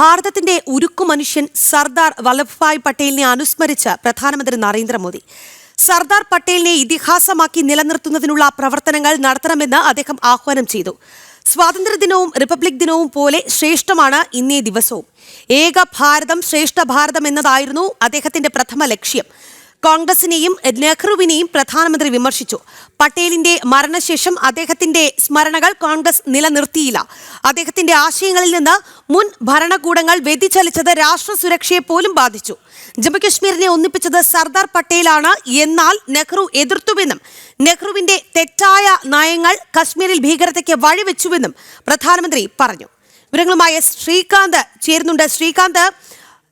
ഭാരതത്തിന്റെ ഉരുക്കു മനുഷ്യൻ സർദാർ വല്ലഭായ് പട്ടേലിനെ അനുസ്മരിച്ച് പ്രധാനമന്ത്രി നരേന്ദ്രമോദി. സർദാർ പട്ടേലിനെ ഇതിഹാസമാക്കി നിലനിർത്തുന്നതിനുള്ള പ്രവർത്തനങ്ങൾ നടത്തണമെന്ന് അദ്ദേഹം ആഹ്വാനം ചെയ്തു. സ്വാതന്ത്ര്യദിനവും റിപ്പബ്ലിക് ദിനവും പോലെ ശ്രേഷ്ഠമാണ് ഇന്നേ ദിവസവും. ഏക ഭാരതം ശ്രേഷ്ഠ ഭാരതം എന്നതായിരുന്നു അദ്ദേഹത്തിന്റെ പ്രഥമ ലക്ഷ്യം. കോൺഗ്രസിനെയും നെഹ്റുവിനെയും പ്രധാനമന്ത്രി വിമർശിച്ചു. പട്ടേലിന്റെ മരണശേഷം അദ്ദേഹത്തിന്റെ സ്മരണകൾ കോൺഗ്രസ് നിലനിർത്തിയില്ല. അദ്ദേഹത്തിന്റെ ആശയങ്ങളിൽ നിന്ന് മുൻ ഭരണകൂടങ്ങൾ വ്യതിചലിച്ചത് രാഷ്ട്ര സുരക്ഷയെ പോലും ബാധിച്ചു. ജമ്മുകശ്മീരിനെ ഒന്നിപ്പിച്ചത് സർദാർ പട്ടേലാണ്. എന്നാൽ നെഹ്റു എതിർത്തുവെന്നും നെഹ്റുവിന്റെ തെറ്റായ നയങ്ങൾ കശ്മീരിൽ ഭീകരതയ്ക്ക് വഴിവെച്ചുവെന്നും പ്രധാനമന്ത്രി പറഞ്ഞു. വിവരങ്ങളുമായി ശ്രീകാന്ത് ചേരുന്നുണ്ട്. ശ്രീകാന്ത്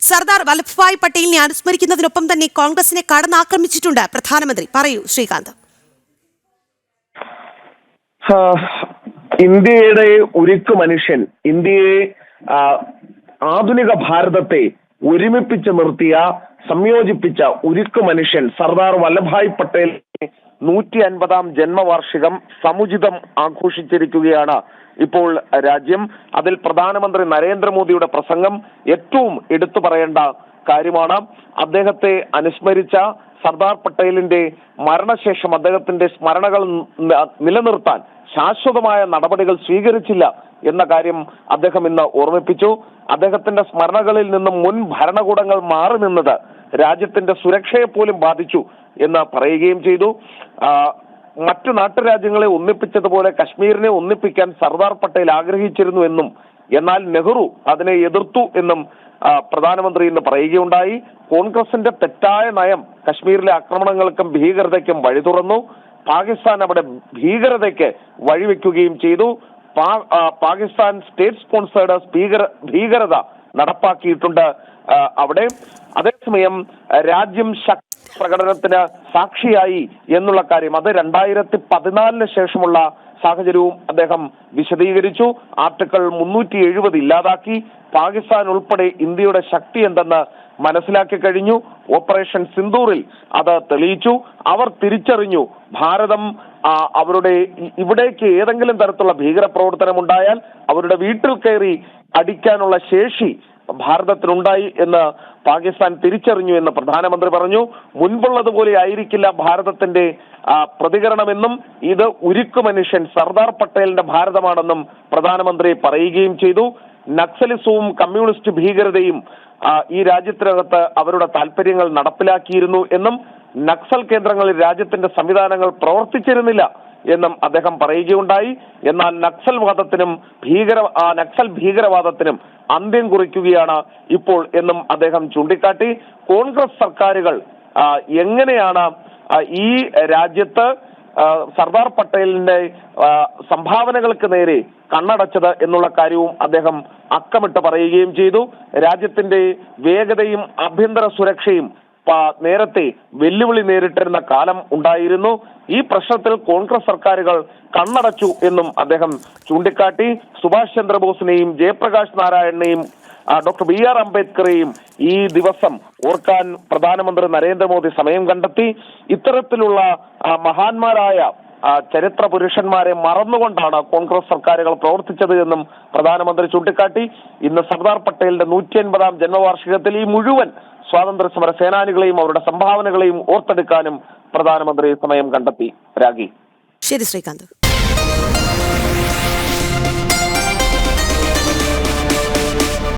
സർദാർ വല്ലഭായ് പട്ടേലിനെ അനുസ്മരിക്കുന്നതിനൊപ്പം തന്നെ കോൺഗ്രസിനെ കടന്നാക്രമിച്ചിട്ടുണ്ട് പ്രധാനമന്ത്രി. പറയൂ ശ്രീകാന്ത്. ഇന്ത്യയുടെ ഉരുക്ക് മനുഷ്യൻ ഇന്ത്യയെ ആധുനിക ഭാരതത്തെ ഒരുമിപ്പിച്ച് നിർത്തിയ സംയോജിപ്പിച്ച ഉരുക്ക് മനുഷ്യൻ സർദാർ വല്ലഭായ് പട്ടേൽ നൂറ്റി അൻപതാം ജന്മവാർഷികം സമുചിതം ആഘോഷിച്ചിരിക്കുകയാണ് ഇപ്പോൾ രാജ്യം. അതിൽ പ്രധാനമന്ത്രി നരേന്ദ്രമോദിയുടെ പ്രസംഗം ഏറ്റവും എടുത്തു പറയേണ്ട കാര്യമാണ്. അദ്ദേഹത്തെ അനുസ്മരിച്ച സർദാർ പട്ടേലിന്റെ മരണശേഷം അദ്ദേഹത്തിന്റെ സ്മരണകൾ നിലനിർത്താൻ ശാശ്വതമായ നടപടികൾ സ്വീകരിച്ചില്ല എന്ന കാര്യം അദ്ദേഹം ഇന്ന് ഓർമ്മിപ്പിച്ചു. അദ്ദേഹത്തിന്റെ സ്മരണകളിൽ നിന്നും മുൻ ഭരണകൂടങ്ങൾ മാറി നിന്നത് രാജ്യത്തിന്റെ സുരക്ഷയെ പോലും ബാധിച്ചു എന്ന് പറയുകയും ചെയ്തു. മറ്റു നാട്ടുരാജ്യങ്ങളെ ഒന്നിപ്പിച്ചതുപോലെ കശ്മീരിനെ ഒന്നിപ്പിക്കാൻ സർദാർ പട്ടേൽ ആഗ്രഹിച്ചിരുന്നു എന്നും എന്നാൽ നെഹ്റു അതിനെ എതിർത്തു എന്നും പ്രധാനമന്ത്രി ഇന്ന് പറയുകയുണ്ടായി. കോൺഗ്രസിന്റെ തെറ്റായ നയം കശ്മീരിലെ ആക്രമണങ്ങൾക്കും ഭീകരതയ്ക്കും വഴി തുറന്നു. പാകിസ്ഥാൻ അവിടെ ഭീകരതയ്ക്ക് വഴിവെക്കുകയും ചെയ്തു. പാകിസ്ഥാൻ സ്റ്റേറ്റ് സ്പോൺസേഡ് ഭീകര ഭീകരത നടപ്പാക്കിയിട്ടുണ്ട്. അവിടെ അതേസമയം രാജ്യം ശക്തി പ്രകടനത്തിന് സാക്ഷിയായി എന്നുള്ള കാര്യം അത് രണ്ടായിരത്തി പതിനാലിന് ശേഷമുള്ള സാഹചര്യവും അദ്ദേഹം വിശദീകരിച്ചു. ആർട്ടിക്കിൾ മുന്നൂറ്റി എഴുപത് ഇല്ലാതാക്കി. പാകിസ്ഥാൻ ഉൾപ്പെടെ ഇന്ത്യയുടെ ശക്തി എന്തെന്ന് മനസ്സിലാക്കി കഴിഞ്ഞു. ഓപ്പറേഷൻ സിന്ദൂറിൽ അത് തെളിയിച്ചു. അവർ തിരിച്ചറിഞ്ഞു. ഭാരതം അവരുടെ ഇവിടേക്ക് ഏതെങ്കിലും തരത്തിലുള്ള ഭീകര പ്രവർത്തനം ഉണ്ടായാൽ അവരുടെ വീട്ടിൽ കയറി അടിക്കാനുള്ള ശേഷി ഭാരതത്തിനുണ്ടായി എന്ന് പാകിസ്ഥാൻ തിരിച്ചറിഞ്ഞു എന്ന് പ്രധാനമന്ത്രി പറഞ്ഞു. മുൻപുള്ളതുപോലെ ആയിരിക്കില്ല ഭാരതത്തിന്റെ പ്രതികരണമെന്നും ഇത് ഉരുക്കു മനുഷ്യൻ സർദാർ പട്ടേലിന്റെ ഭാരതമാണെന്നും പ്രധാനമന്ത്രി പറയുകയും ചെയ്തു. നക്സലിസവും കമ്മ്യൂണിസ്റ്റ് ഭീകരതയും ഈ രാജ്യത്തിനകത്ത് അവരുടെ താല്പര്യങ്ങൾ നടപ്പിലാക്കിയിരുന്നു എന്നും നക്സൽ കേന്ദ്രങ്ങളിൽ രാജ്യത്തിന്റെ സംവിധാനങ്ങൾ പ്രവർത്തിച്ചിരുന്നില്ല എന്നും അദ്ദേഹം പറയുകയുണ്ടായി. എന്നാൽ നക്സൽ വാദത്തിനും ഭീകര നക്സൽ ഭീകരവാദത്തിനും അന്ത്യം കുറിക്കുകയാണ് ഇപ്പോൾ എന്നും അദ്ദേഹം ചൂണ്ടിക്കാട്ടി. കോൺഗ്രസ് സർക്കാരുകൾ എങ്ങനെയാണ് ഈ രാജ്യത്ത് സർദാർ പട്ടേലിന്റെ സംഭാവനകൾക്ക് നേരെ കണ്ണടച്ചത് എന്നുള്ള കാര്യവും അദ്ദേഹം അക്കമിട്ട് പറയുകയും ചെയ്തു. രാജ്യത്തിന്റെ വേഗതയും ആഭ്യന്തര സുരക്ഷയും നേരത്തെ വെല്ലുവിളി നേരിട്ടിരുന്ന കാലം ഉണ്ടായിരുന്നു. ഈ പ്രശ്നത്തിൽ കോൺഗ്രസ് സർക്കാരുകൾ കണ്ണടച്ചു എന്നും അദ്ദേഹം ചൂണ്ടിക്കാട്ടി. സുഭാഷ് ചന്ദ്രബോസിനെയും ജയപ്രകാശ് നാരായണനെയും ഡോക്ടർ ബി ആർ അംബേദ്കറെയും ഈ ദിവസം ഓർക്കാൻ പ്രധാനമന്ത്രി നരേന്ദ്രമോദി സമയം കണ്ടെത്തി. ഇത്തരത്തിലുള്ള മഹാന്മാരായ ചരിത്ര പുരുഷന്മാരെ മറന്നുകൊണ്ടാണ് കോൺഗ്രസ് സർക്കാരുകൾ പ്രവർത്തിച്ചത് എന്നും പ്രധാനമന്ത്രി ചൂണ്ടിക്കാട്ടി. ഇന്ന് സർദാർ പട്ടേലിന്റെ നൂറ്റി അൻപതാം ജന്മവാർഷികത്തിൽ ഈ മുഴുവൻ സ്വാതന്ത്ര്യ സമര സേനാനികളെയും അവരുടെ സംഭാവനകളെയും ഓർത്തെടുക്കാനും പ്രധാനമന്ത്രി സമയം കണ്ടെത്തി. രാഗി ശരി ശ്രീകാന്ത്.